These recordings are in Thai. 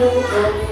ร้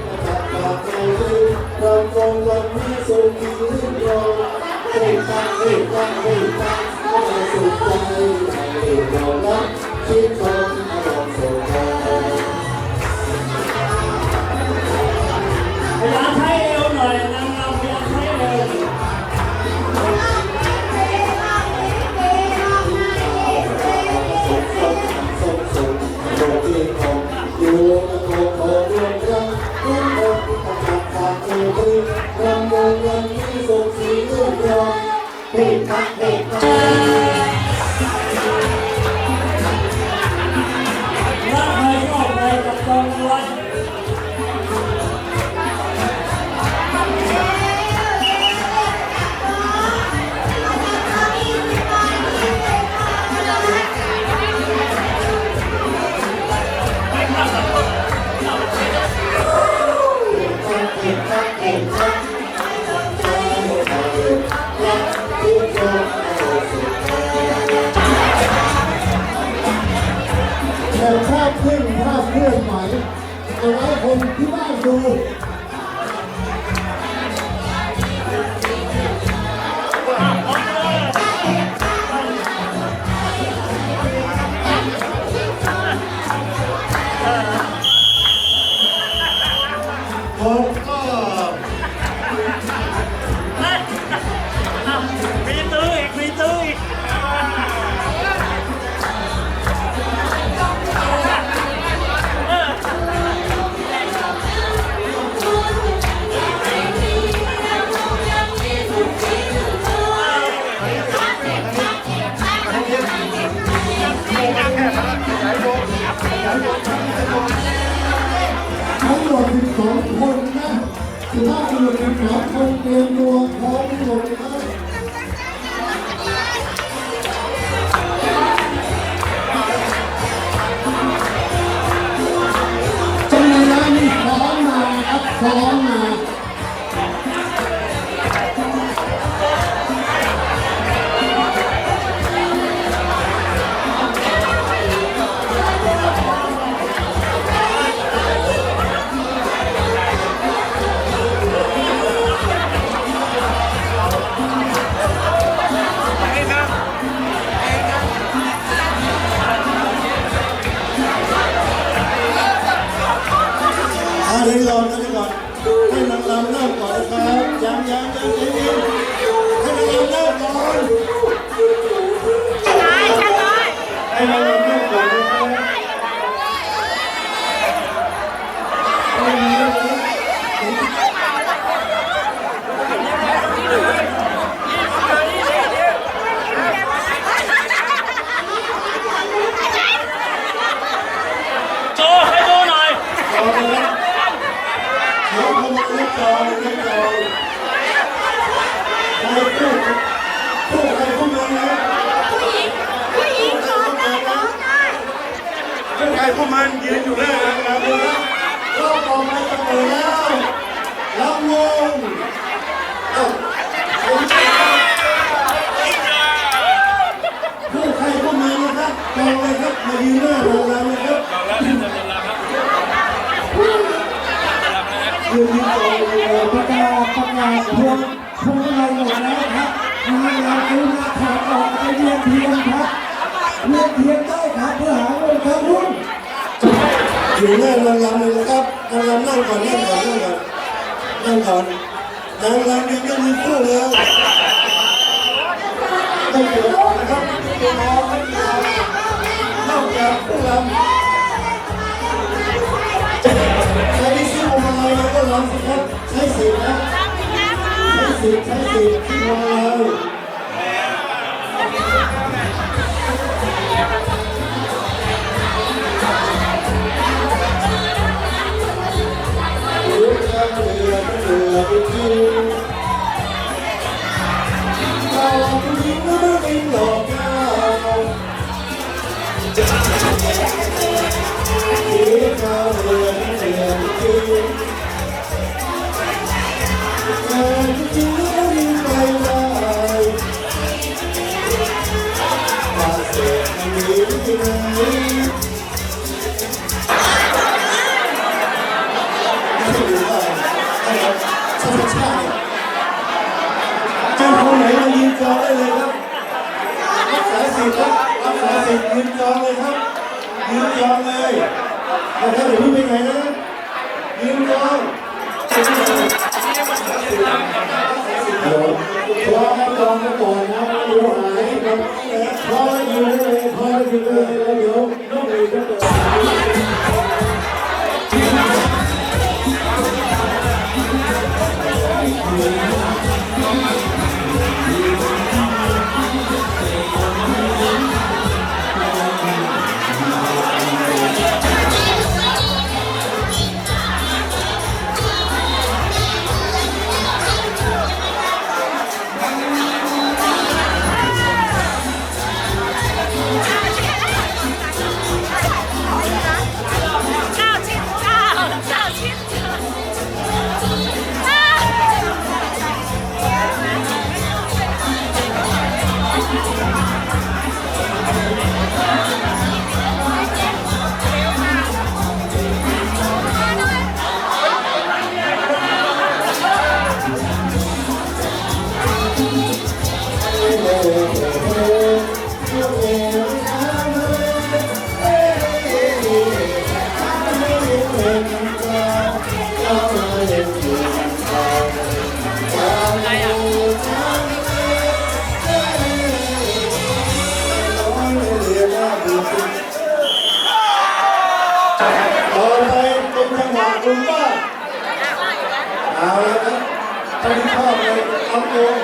ค ให้นางรำเริ่มก่อนนะครับให้นางรำเริ่มก่อน โชว์ให้ดูหน่อย เอาเลยเขาเข้ามาเล่นจอยเล่นจอยใครพูดพูดใครพูดมานะ ผู้หญิงสอนได้ร้องได้ พูดใครพูดมันยืนอยู่หน้านางรำเรอบต่อไปจะเปิดแล้วลำวงเอ้าพูดใครพูดมานนะครับกองเลยครับมายืนหน้านางรำนะครับยืนยืนกองเลยประกาศประกาศพวงพวงมาหมดแล้วครับงานเราคือมาถอดออกไปเวียนเทียนครับเวียนเทียนได้ครับเพื่อหาเงินครับรุ่น อยู่หน้านางรำเลยนะครับนางรำนั่งก่อนนั่งก่อนนั่งก่อนนั่งก่อนนางรำยังไม่มีคู่เลยต้องเปิดนะครับเดี๋ยวรอไม่รอนอกจากผู้รำใครที่ซื้อพวงมาลัยแล้วก็รำสิครับใช้สิทธิ์นะใช้สิใช้สิที่มาลัย love it too หลอกผู้หญิงก็งเป็นหลอกเราคิดเดิรู้หญิงก็ดีใครเาถ้าเสีงนี้ไม่ ชาติชาติเจ้าคนไหนมายืนจองได้เลยครับรักษาสิทธิ์ครับรักษาสิทธิ์ยืนจองเลยครับยืนจองเลยนะครับเดี๋ยวพี่ไปไหนนะยืนจองเดี๋ยวพอให้องกันก่อนนะไม่รู้หายครับพออยู่เลยพออยู่เลยแล้วเดี๋ยวต้องไปก็เปิ ต่อไปเป็นจังหวะคุณป้าเอาละครับท่านที่ชอบเลยเอาเอง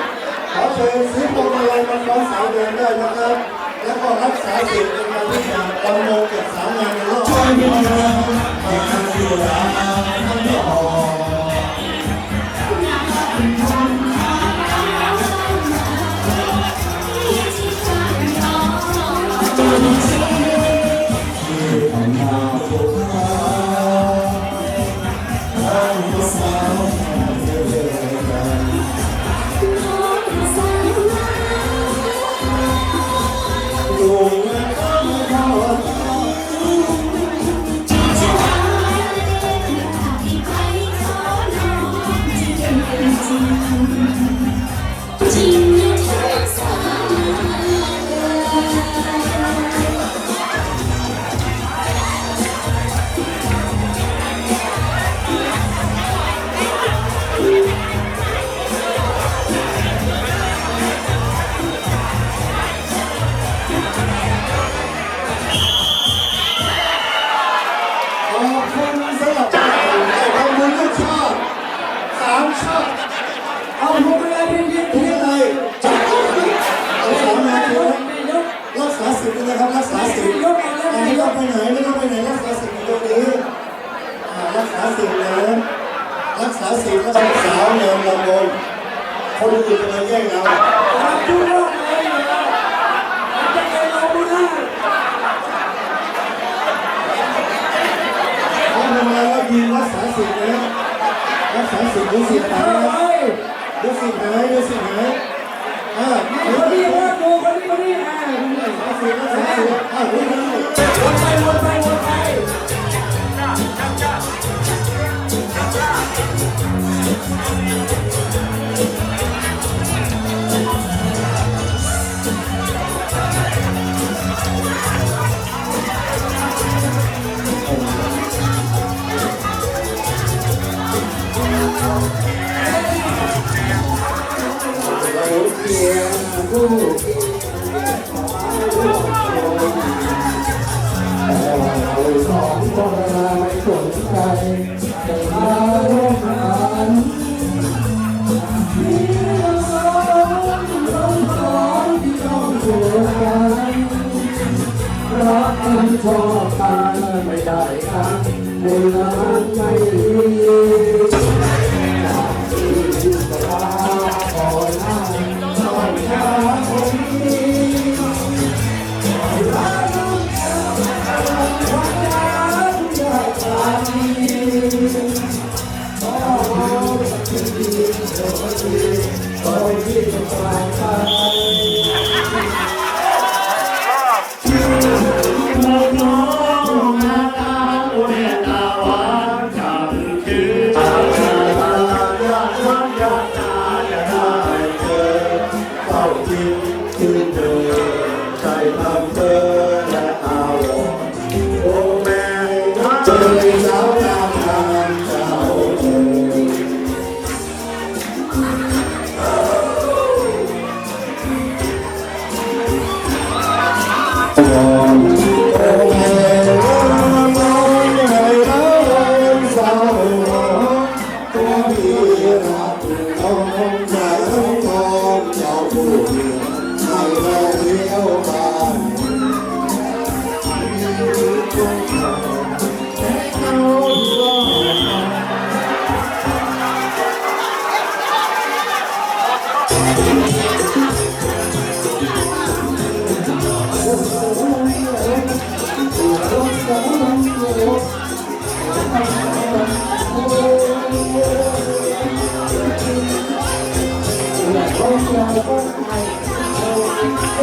ขอเชิญซื้อพวงมาลัยมาคล้องสาวเดินได้นะครับ แล้วก็รักษาสิทธิ์ในการที่จะดำเนินกับสาวงานในรอบช่วยพี่น้องในกา รักษาสิทธิ์แล้วสาวเนินลำบนคนอื่นจะมาแย่งเรารับดูโลกเลยเหรอจะไปเราไม่ได้เขาทำงานแล้วยืนรักษาสิทธิ์นะรักษาสิทธิ์ดูสิทธิ์หายเอานะไปดูสิทธิ์หายดูสิทธิ์หายอ่าคนนี้ว่าดูคนนี้คนนี้อ่ารักษาสิทธิ์รักษาสิทธิ์อ่าดูนี่วนไปวนไปวนไป เโอ้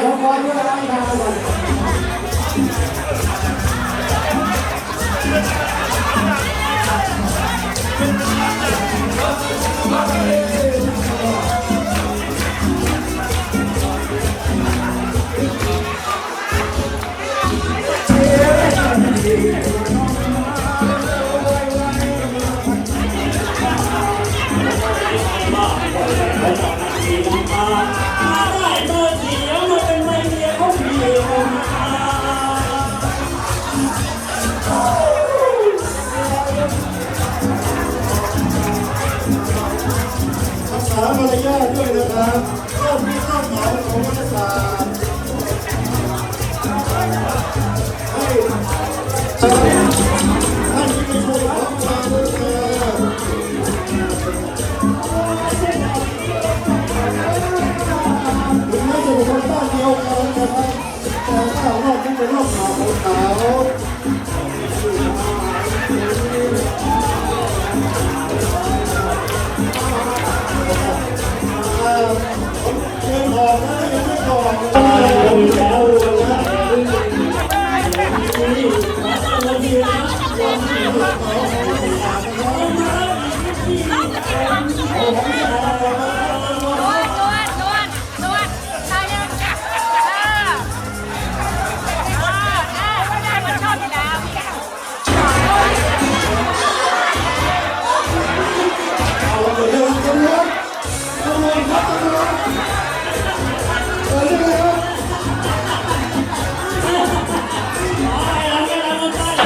ขอรอขอรอด้วยนะทางก่อนมาามารยาทด้วยนะครับเริ่มมีข้อหมายของรัฐศาสตร์ให้ท่านที่เป็นผู้รับฟังด้วยนถึงแม้จะเป็นคนบ้านเดียวกันนะครับแต่ถ้าเราต้องเป็นรอบขาวของเขา ล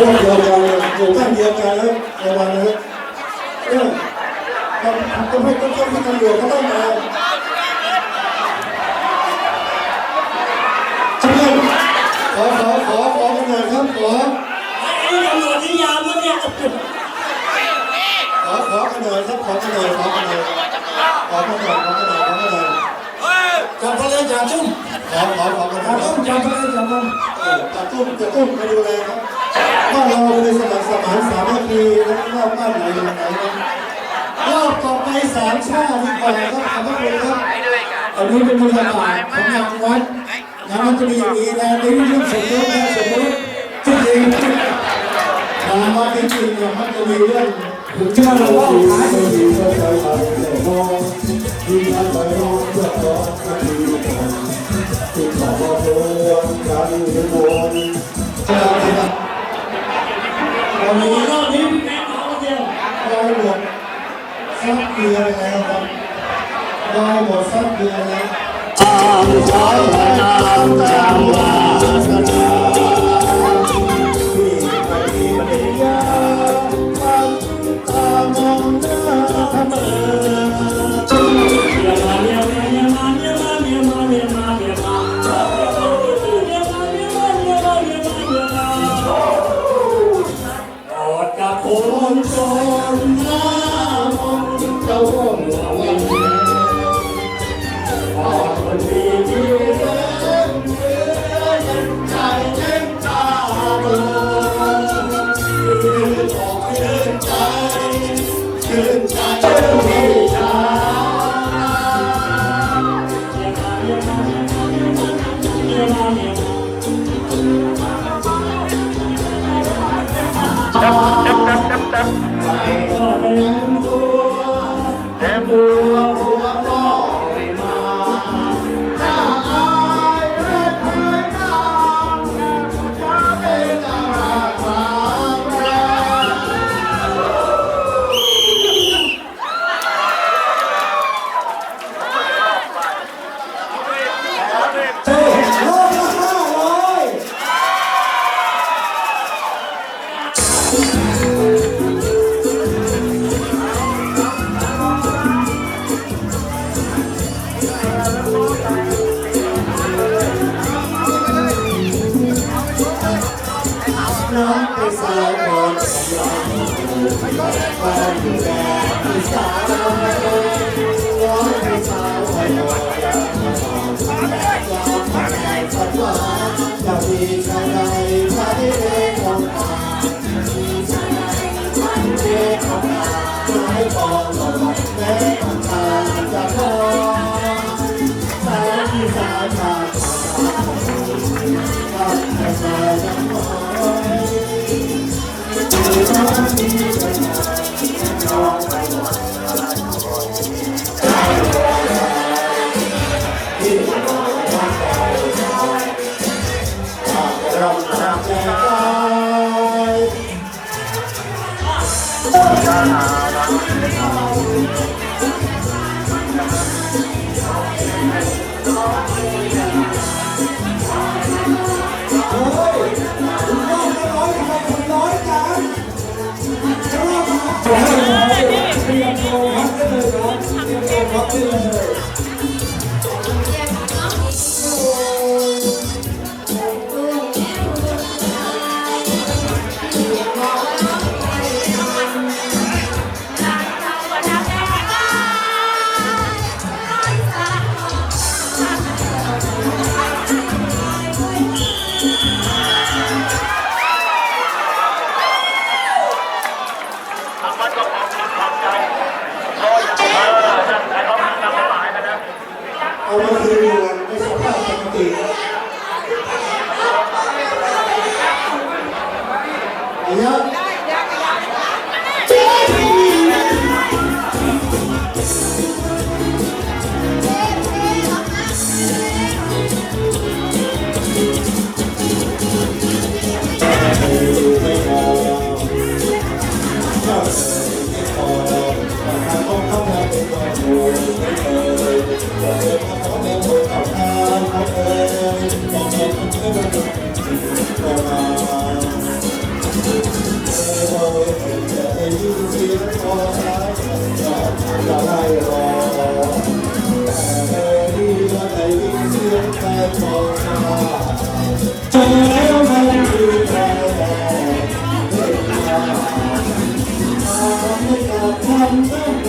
พวกเดียวกันอยู่บ้านเดียวกันแล้วระวังนะครับเนี่ยต้องต้องให้ต้องต้องให้ตำรวจเขาต้องมาเชิญขอขอขอขอกันหน่อยครับขอไอ้ตำรวจนิยามวะเนี่ยขอขอกันหน่อยครับขอกันหน่อยขอกันหน่อยขอกระดาษขอกระดาษขอกระดาษจับทะเลจับจุ่มขอขอขอกระจัดาบษจุ่มจับทะเลจับจุ่มเออจะตุ้มจะตุ้มมาดูแลครับ บ้านเราเลยสมัครสมานสามัคคีนะรอบบ้านไหนยังไงนนะรอบต่อไปสามชาติดีกว่าครับขอบพระคุณครับอันนี้เป็นบรรยากาศของงานวัดงานวัดจะมีอย่างนี้นะในเรื่องสมมตินะสมมติจริงงานวัดจริงๆเนี่ยมันจะมีเรื่องถึงเชื่อเราว่าขายดีที่เราไปแต่มองที่เราไปมองเพื่อรอนาทีก่อนที่ขอมาทวงกันวน เรารู้รอบนี้เราหมดซับเกลือแล้วครับเราหมดซับเกลือแล้วจางจางจางจาง อีสาวคนของเราคอยดูแดอีสานเรวอนให้ชาวไทยเราความใจฝันว่าจมีชาใดชาเล็กของเราจะมีชาใาที่เลของเราใ Thank you.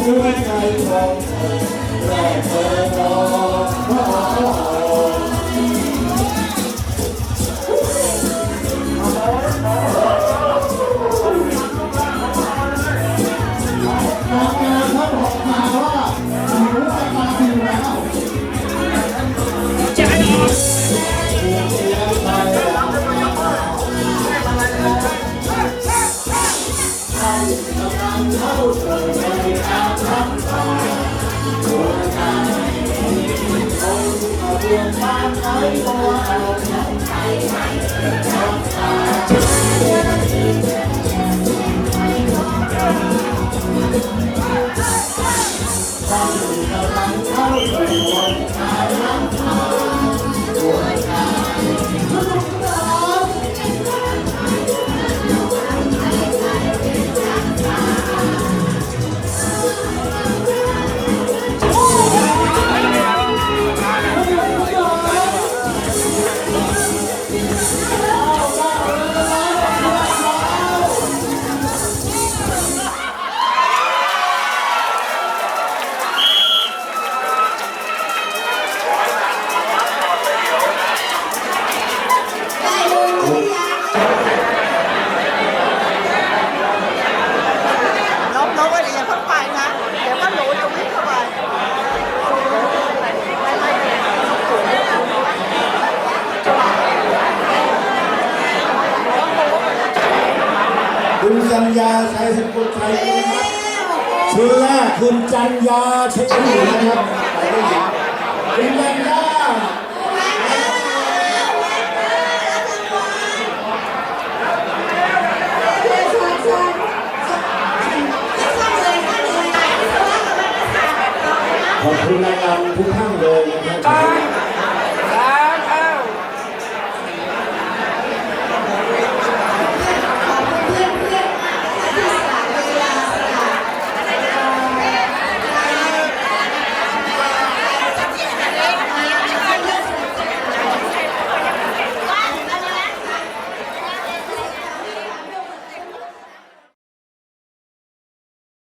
หัวใจของแรกเธอรอออกมาครับออมาว่า เสียงความน้อยตัวเอาใจไหม ชื่อแรกคุณจัญญาเชัยสกุลนะครับไปได้ยินคุณจัญญาขอบคุณรายการทุกท่านเลยนะครับ